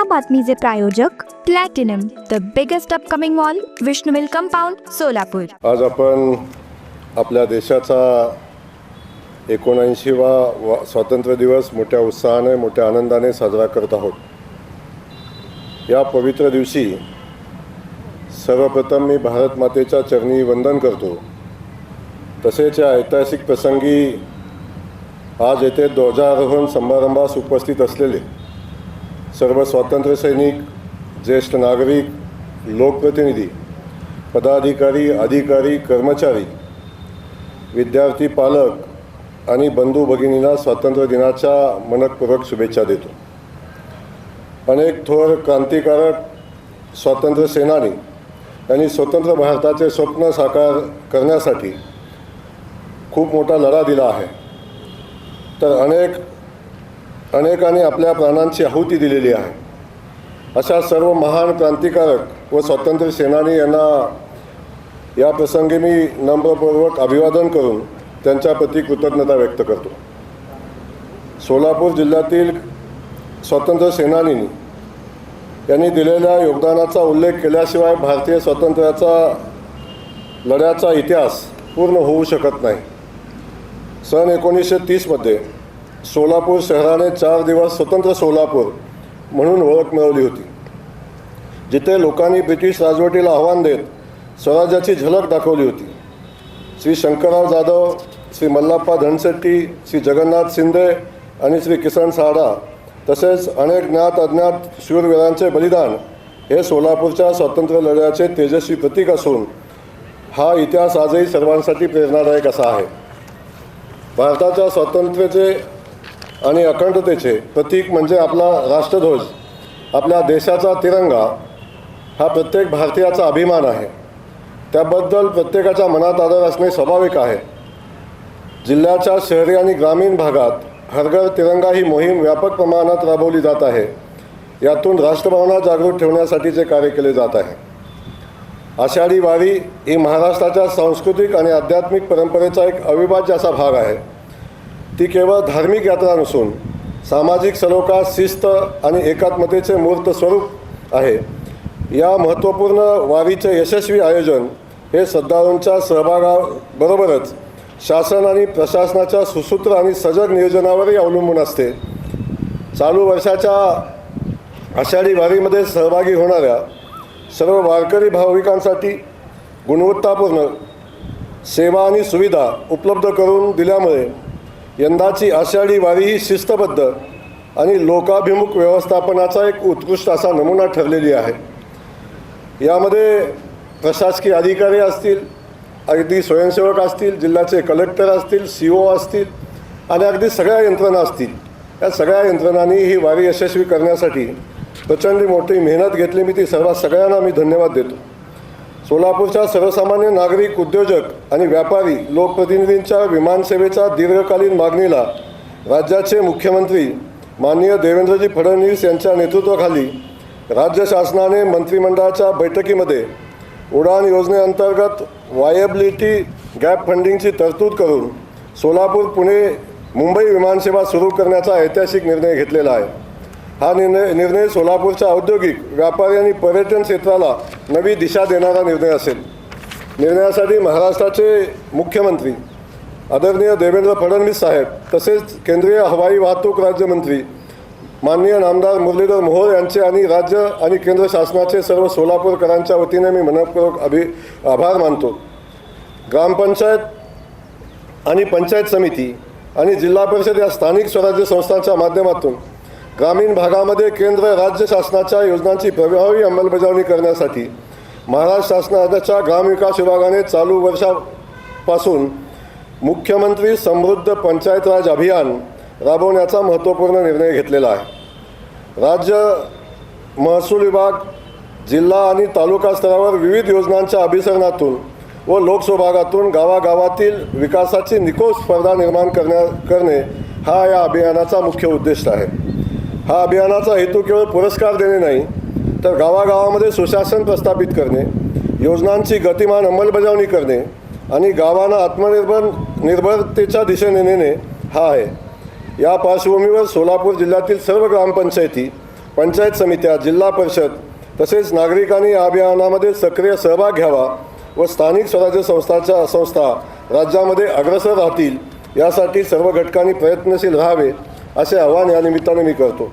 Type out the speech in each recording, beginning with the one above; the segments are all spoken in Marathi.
बातमीचे प्रायोजक platinum the biggest upcoming mall Vishnu mill compound Solapur. आज आपण आपल्या देशाचा एकोणऐंशी वा स्वातंत्र्य दिवस मोठ्या उत्साहाने मोठ्या आनंदाने साजरा करत आहोत. या पवित्र दिवशी सर्वप्रथम मी भारत मातेच्या चरणी वंदन करतो. तसेच या ऐतिहासिक प्रसंगी आज येथे ध्वजारोहण समारंभास उपस्थित असलेले सर्व स्वातंत्र्यसैनिक ज्येष्ठ नागरिक लोकप्रतिनिधी पदाधिकारी अधिकारी कर्मचारी विद्यार्थी पालक आणि बंधू भगिनींना स्वातंत्र्य दिनाच्या मनपूर्वक शुभेच्छा देतो. अनेक थोर क्रांतिकारक स्वातंत्र्य सेनानी यांनी स्वतंत्र भारताचे स्वप्न साकार करण्यासाठी खूप मोठा लढा दिला आहे. तर अनेक अनेकांनी आपल्या प्राणांची आहुती दिलेली आहे. अशा सर्व महान क्रांतिकारक व स्वातंत्र्य सेनानी यांना या प्रसंगी मी नम्रपूर्वक अभिवादन करून त्यांच्याप्रती कृतज्ञता व्यक्त करतो. सोलापूर जिल्ह्यातील स्वातंत्र्य सेनानींनी यांनी दिलेल्या योगदानाचा उल्लेख केल्याशिवाय भारतीय स्वातंत्र्याचा लढ्याचा इतिहास पूर्ण होऊ शकत नाही. सन एकोणीसशे तीसमध्ये सोलापूर शहराने चार दिवस स्वतंत्र सोलापूर म्हणून ओळख मिळवली होती. जिथे लोकांनी ब्रिटिश राजवटीला आव्हान देत स्वराज्याची झलक दाखवली होती. श्री शंकरराव जाधव श्री मल्लाप्पा धनशेट्टी श्री जगन्नाथ शिंदे आणि श्री किसन साडा तसेच अनेक ज्ञात अज्ञात शूरवीरांचे बलिदान हे सोलापूरच्या स्वातंत्र्य लढ्याचे तेजस्वी प्रतीक असून हा इतिहास आजही सर्वांसाठी प्रेरणादायक असा आहे. भारताच्या स्वातंत्र्याचे आणि अखंडतेचे प्रतीक म्हणजे आपला राष्ट्रध्वज आपल्या देशाचा तिरंगा हा प्रत्येक भारतीयाचा अभिमान आहे. त्याबद्दल प्रत्येकाच्या मनात आदर असणे स्वाभाविक आहे. जिल्ह्याच्या शहरी आणि ग्रामीण भागात हरघर तिरंगा ही मोहीम व्यापक प्रमाणात राबवली जात आहे. यातून राष्ट्रभावना जागृत ठेवण्यासाठीचे कार्य केले जात आहे. आषाढी वारी ही महाराष्ट्राच्या सांस्कृतिक आणि आध्यात्मिक परंपरेचा एक अविभाज्य असा भाग आहे. ती केवळ धार्मिक यात्रा नसून सामाजिक सलोखा शिस्त आणि एकात्मतेचे मूर्त स्वरूप आहे. या महत्त्वपूर्ण वारीचे यशस्वी आयोजन हे श्रद्धाळूंच्या सहभागाबरोबरच शासन आणि प्रशासनाच्या सुसूत्र आणि सजग नियोजनावरही अवलंबून असते. चालू वर्षाच्या आषाढी वारीमध्ये सहभागी होणाऱ्या सर्व वारकरी भाविकांसाठी गुणवत्तापूर्ण सेवा आणि सुविधा उपलब्ध करून दिल्यामुळे यंदाची आषाढी वारी ही शिस्तबद्ध आणि लोकाभिमुख व्यवस्थापनाचा एक उत्कृष्ट असा नमुना ठरलेली आहे. यामध्ये प्रशासकीय अधिकारी असतील अगदी स्वयंसेवक असतील जिल्ह्याचे कलेक्टर असतील सी ओ असतील आणि अगदी सगळ्या यंत्रणा असतील. या सगळ्या यंत्रणांनी ही वारी यशस्वी करण्यासाठी प्रचंड मोठी मेहनत घेतली. मी ती सर्व सगळ्यांना मी धन्यवाद देतो. सोलापूरच्या सर्वसामान्य नागरिक उद्योजक आणि व्यापारी लोकप्रतिनिधींच्या विमानसेवेच्या दीर्घकालीन मागणीला राज्याचे मुख्यमंत्री माननीय देवेंद्रजी फडणवीस यांच्या नेतृत्वाखाली राज्य शासनाने मंत्रिमंडळाच्या बैठकीमध्ये उडान योजनेअंतर्गत वायबिलिटी गॅप फंडिंगची तरतूद करून सोलापूर पुणे मुंबई विमानसेवा सुरू करण्याचा ऐतिहासिक निर्णय घेतलेला आहे. हा निर्णय निर्णय सोलापूरच्या औद्योगिक व्यापारी आणि पर्यटन क्षेत्राला नवी दिशा देणारा निर्णय असेल. निर्णयासाठी महाराष्ट्राचे मुख्यमंत्री आदरणीय देवेंद्र फडणवीस साहेब तसेच केंद्रीय हवाई वाहतूक राज्यमंत्री माननीय नामदार मुरलीधर मोहोळ यांचे आणि राज्य आणि केंद्र शासनाचे सर्व सोलापूरकरांच्या वतीने मी मनपूर्वक अभि आभार मानतो. ग्रामपंचायत आणि पंचायत समिती आणि जिल्हा परिषद या स्थानिक स्वराज्य संस्थांच्या माध्यमातून ग्रामीण भागामध्ये केंद्र राज्य शासनाच्या योजनांची प्रभावी अंमलबजावणी करण्यासाठी महाराष्ट्र शासनाच्या ग्रामविकास विभागाने चालू वर्षापासून मुख्यमंत्री समृद्ध पंचायत राज अभियान राबवण्याचा महत्त्वपूर्ण निर्णय घेतलेला आहे. राज्य महसूल विभाग जिल्हा आणि तालुका स्तरावर विविध योजनांच्या अभिसरणातून व लोकसहभागातून गावागावातील विकासाची निकोष स्पर्धा निर्माण करण्या करणे हा या अभियानाचा मुख्य उद्देश आहे. हा अभियानाचा हेतू केवळ पुरस्कार देणे नाही तर गावागावामध्ये सुशासन प्रस्थापित करणे योजनांची गतिमान अंमलबजावणी करणे आणि गावांना आत्मनिर्भर निर्भरतेच्या दिशेने नेणे हा आहे. या पार्श्वभूमीवर सोलापूर जिल्ह्यातील सर्व ग्रामपंचायती पंचायत समित्या जिल्हा परिषद तसेच नागरिकांनी या अभियानामध्ये सक्रिय सहभाग घ्यावा व स्थानिक स्वराज्य संस्थाच्या संस्था राज्यामध्ये अग्रसर राहतील यासाठी सर्व घटकांनी प्रयत्नशील राहावे असे आव्हान या निमित्ताने मी करतो.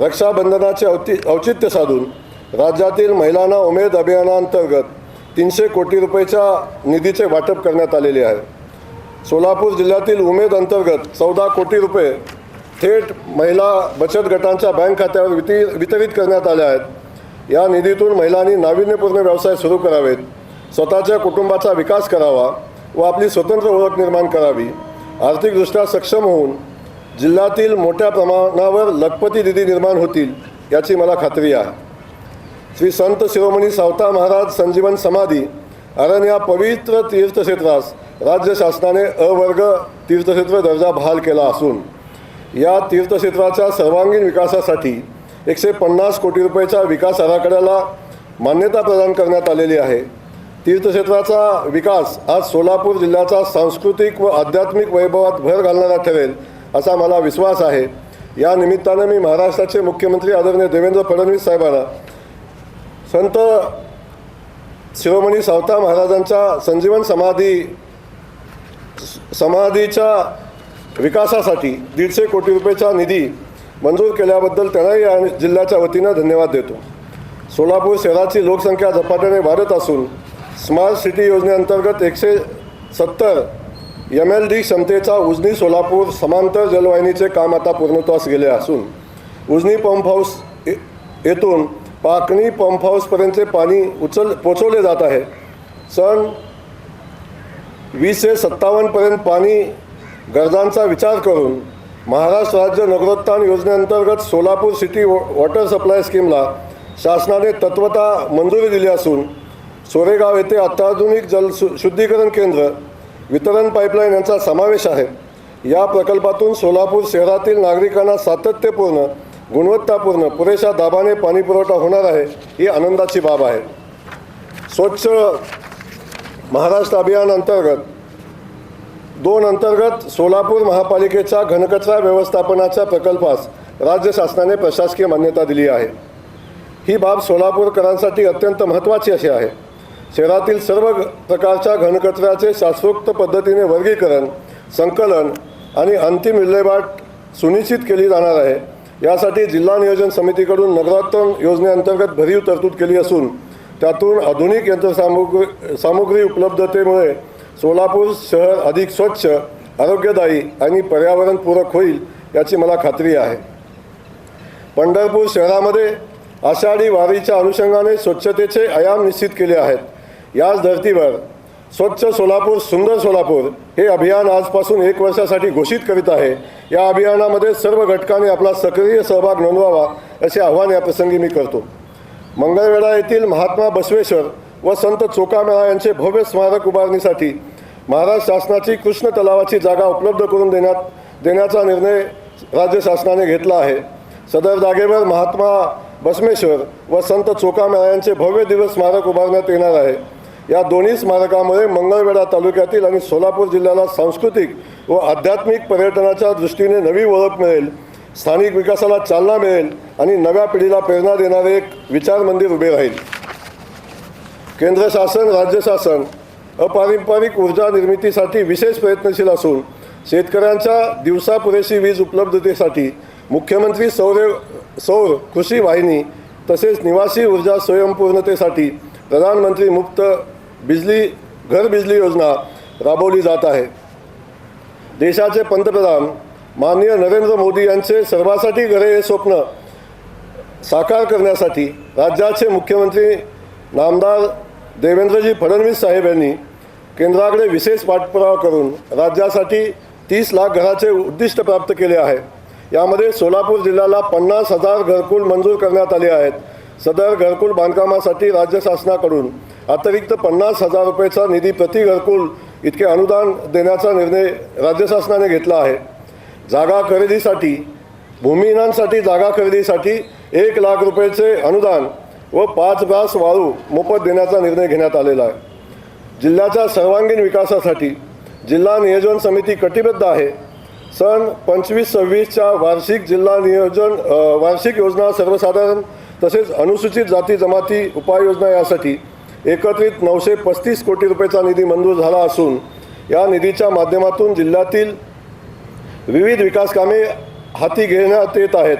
रक्षाबंधनाचे औति औचित्य साधून राज्यातील महिलांना उमेद अभियानाअंतर्गत तीनशे कोटी रुपयाच्या निधीचे वाटप करण्यात आलेले आहे. सोलापूर जिल्ह्यातील उमेद अंतर्गत चौदा कोटी रुपये थेट महिला बचत गटांच्या बँक खात्यावर विती वितरित करण्यात आले आहेत. या निधीतून महिलांनी नाविन्यपूर्ण व्यवसाय सुरू करावेत स्वतःच्या कुटुंबाचा विकास करावा व आपली स्वतंत्र ओळख निर्माण करावी. आर्थिकदृष्ट्या सक्षम होऊन जिल्ह्यातील मोठ्या प्रमाणावर लखपती दिदी निर्माण होतील याची मला खात्री आहे. श्री संत शिरोमणी सावता महाराज संजीवन समाधी अरण या पवित्र तीर्थक्षेत्रास राज्य शासनाने अवर्ग तीर्थक्षेत्र दर्जा बहाल केला असून या तीर्थक्षेत्राच्या सर्वांगीण विकासासाठी एकशे पन्नास कोटी रुपयाच्या विकास आराखड्याला मान्यता प्रदान करण्यात आलेली आहे. तीर्थक्षेत्राचा विकास आज सोलापूर जिल्ह्याचा सांस्कृतिक व आध्यात्मिक वैभवात भर घालणारा ठरेल असा मला विश्वास आहे. या निमित्तानं मी महाराष्ट्राचे मुख्यमंत्री आदरणीय देवेंद्र फडणवीस साहेबांना संत शिरोमणी सावता महाराजांच्या संजीवन समाधी समाधीच्या विकासासाठी दीडशे कोटी रुपयेचा निधी मंजूर केल्याबद्दल त्यांनाही या जिल्ह्याच्या वतीनं धन्यवाद देतो. सोलापूर शहराची लोकसंख्या झपाट्याने वाढत असून स्मार्ट सिटी योजनेअंतर्गत एकशे सत्तर एम एल डी क्षमतेचा उजनी सोलापूर समांतर जलवाहिनीचे काम आता पूर्णत्वास गेले असून उजनी पंप हाऊस येथून पाकणी पंप हाऊसपर्यंतचे पाणी उचल पोचवले जात आहे. सन वीसशे सत्तावन्नपर्यंत पाणी गरजांचा विचार करून महाराष्ट्र राज्य नगरोत्थान योजनेअंतर्गत सोलापूर सिटी वॉ वॉटर सप्लाय स्कीमला शासनाने तत्वता मंजुरी दिली असून सोरेगाव येथे अत्याधुनिक जल शु शुद्धीकरण केंद्र वितरण पाईपलाईन यांचा समावेश आहे. या प्रकल्पातून सोलापूर शहरातील नागरिकांना सातत्यपूर्ण गुणवत्तापूर्ण पुरेशा दाबाने पाणीपुरवठा होणार आहे ही आनंदाची बाब आहे. स्वच्छ महाराष्ट्र अभियान अंतर्गत दोन अंतर्गत सोलापूर महापालिकेच्या घनकचरा व्यवस्थापनाच्या प्रकल्पास राज्य शासनाने प्रशासकीय मान्यता दिली आहे. ही बाब सोलापूरकरांसाठी अत्यंत महत्त्वाची अशी आहे. शहरातील सर्व प्रकारच्या घनकचऱ्याचे शास्त्रोक्त पद्धतीने वर्गीकरण संकलन आणि अंतिम विल्हेवाट सुनिश्चित केली जाणार आहे. यासाठी जिल्हा नियोजन समितीकडून नगरोत्थान योजनेअंतर्गत भरीव तरतूद केली असून त्यातून आधुनिक यंत्रसामुग्री सामुग्री उपलब्धतेमुळे सोलापूर शहर अधिक स्वच्छ आरोग्यदायी आणि पर्यावरणपूरक होईल याची मला खात्री आहे. पंढरपूर शहरामध्ये आषाढी वारीच्या अनुषंगाने स्वच्छतेचे आयाम निश्चित केले आहेत. याच धर्तीवर स्वच्छ सोलापूर सुंदर सोलापूर हे अभियान आजपासून एक वर्षासाठी घोषित करीत आहे. या अभियानामध्ये सर्व घटकांनी आपला सक्रिय सहभाग नोंदवावा असे आव्हान या प्रसंगी मी करतो. मंगळवेढा येथील महात्मा बसवेश्वर व संत चोकामेळा यांचे भव्य स्मारक उभारणीसाठी महाराष्ट्र शासनाची कृष्ण तलावाची जागा उपलब्ध करून देण्यात देण्याचा निर्णय राज्य शासनाने घेतला आहे. सदर जागेवर महात्मा बसमेश्वर व संत चोकामेळा यांचे भव्य दिवस स्मारक उभारण्यात येणार आहे. या दोन्ही स्मारकामुळे मंगळवेढा तालुक्यातील आणि सोलापूर जिल्ह्याला सांस्कृतिक व आध्यात्मिक पर्यटनाच्या दृष्टीने नवी ओळख मिळेल स्थानिक विकासाला चालना मिळेल आणि नव्या पिढीला प्रेरणा देणारे एक विचार मंदिर उभे राहील. केंद्र शासन राज्य शासन अपारंपरिक ऊर्जा निर्मितीसाठी विशेष प्रयत्नशील असून शेतकऱ्यांच्या दिवसा पुरेशी वीज उपलब्धतेसाठी मुख्यमंत्री सौर सौर कृषी वाहिनी तसेच निवासी ऊर्जा स्वयंपूर्णतेसाठी प्रधानमंत्री मुक्त बिजली घर बिजली योजना राबवली जात आहे. देशाचे पंतप्रधान माननीय नरेंद्र मोदी यांचे सर्वासाठी घरे हे स्वप्न साकार करण्यासाठी राज्याचे मुख्यमंत्री नामदार देवेंद्रजी फडणवीस साहेब यांनी केंद्राकडे विशेष पाठपुरावा करून राज्यासाठी तीस लाख घराचे उद्दिष्ट प्राप्त केले आहे. यामध्ये सोलापूर जिल्ह्याला पन्नास हजार घरकुल मंजूर करण्यात आले आहेत. सदर घरकुल बांधकामासाठी राज्य शासनाकडून अतिरिक्त पन्नास हजार रुपयेचा निधी प्रति घरकुल इतके अनुदान देण्याचा निर्णय राज्य शासनाने घेतला आहे. जागा खरेदीसाठी भूमिहीनांसाठी जागा खरेदीसाठी एक लाख रुपयाचे अनुदान व पाच ब्रास वाळू मोफत देण्याचा निर्णय घेण्यात आलेला आहे. जिल्ह्याच्या सर्वांगीण विकासासाठी जिल्हा नियोजन समिती कटिबद्ध आहे. सन पंचवीस सव्वीसच्या वार्षिक जिल्हा नियोजन वार्षिक योजना सर्वसाधारण तसेच अनुसूचित जाती जमाती उपाययोजना यासाठी एकत्रित नऊशे पस्तीस कोटी रुपयाचा निधी मंजूर झाला असून या निधीच्या माध्यमातून जिल्ह्यातील विविध विकास कामे हाती घेण्यात येत आहेत.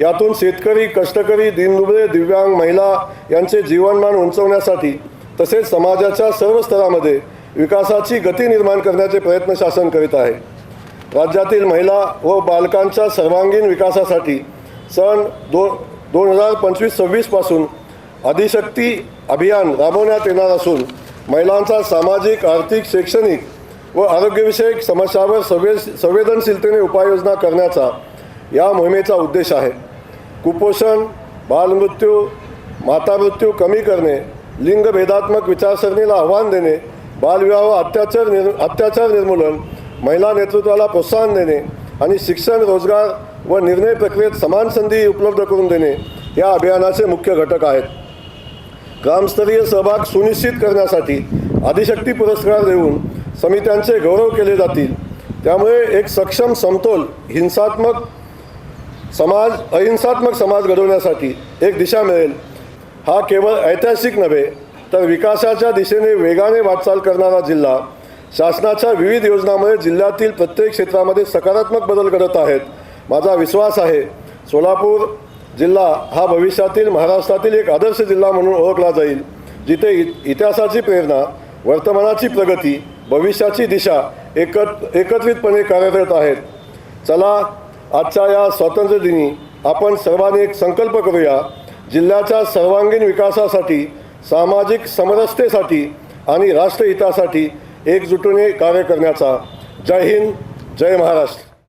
यातून शेतकरी कष्टकरी दिनदुबळे दिव्यांग महिला यांचे जीवनमान उंचवण्यासाठी तसेच समाजाच्या सर्व स्तरामध्ये विकासाची गती निर्माण करण्याचे प्रयत्न शासन करीत आहे. राज्यातील महिला व बालकांच्या सर्वांगीण विकासासाठी सन दो दोन हजार पंचवीस सव्वीसपासून अधिशक्ती अभियान राबवण्यात येणार असून महिलांचा सामाजिक आर्थिक शैक्षणिक व आरोग्यविषयक समस्यावर संवे संवेदनशीलतेने उपाययोजना करण्याचा या मोहिमेचा उद्देश आहे. कुपोषण बालमृत्यू मातामृत्यू कमी करणे लिंगभेदात्मक विचारसरणीला आव्हान देणे बालविवाह अत्याचार निर् अत्याचार निर्मूलन महिला नेतृत्वाला प्रोत्साहन देणे आणि शिक्षण रोजगार व निर्णय प्रक्रियेत समान संधी उपलब्ध करून देणे या अभियानाचे मुख्य घटक आहेत. ग्रामस्तरीय सहभाग सुनिश्चित करण्यासाठी आदिशक्ती पुरस्कार देऊन समित्यांचे गौरव केले जातील. त्यामुळे एक सक्षम समतोल हिंसात्मक समाज अहिंसात्मक समाज घडवण्यासाठी एक दिशा मिळेल. हा केवळ ऐतिहासिक नव्हे तर विकासाच्या दिशेने वेगाने वाटचाल करणारा जिल्हा शासनाच्या विविध योजनांमुळे जिल्ह्यातील प्रत्येक क्षेत्रामध्ये सकारात्मक बदल घडत आहेत. माझा विश्वास आहे सोलापूर जिल्हा हा भविष्यातील महाराष्ट्रातील एक आदर्श जिल्हा म्हणून ओळखला जाईल जिथे इ इतिहासाची प्रेरणा वर्तमानाची प्रगती भविष्याची दिशा एकत एकत्रितपणे कार्यरत आहेत. चला आजच्या या स्वातंत्र्यदिनी आपण सर्वांनी एक संकल्प करूया जिल्ह्याच्या सर्वांगीण विकासासाठी सामाजिक समरसतेसाठी आणि राष्ट्रहितासाठी एकजुटीने कार्य करण्याचा जय हिंद जय महाराष्ट्र.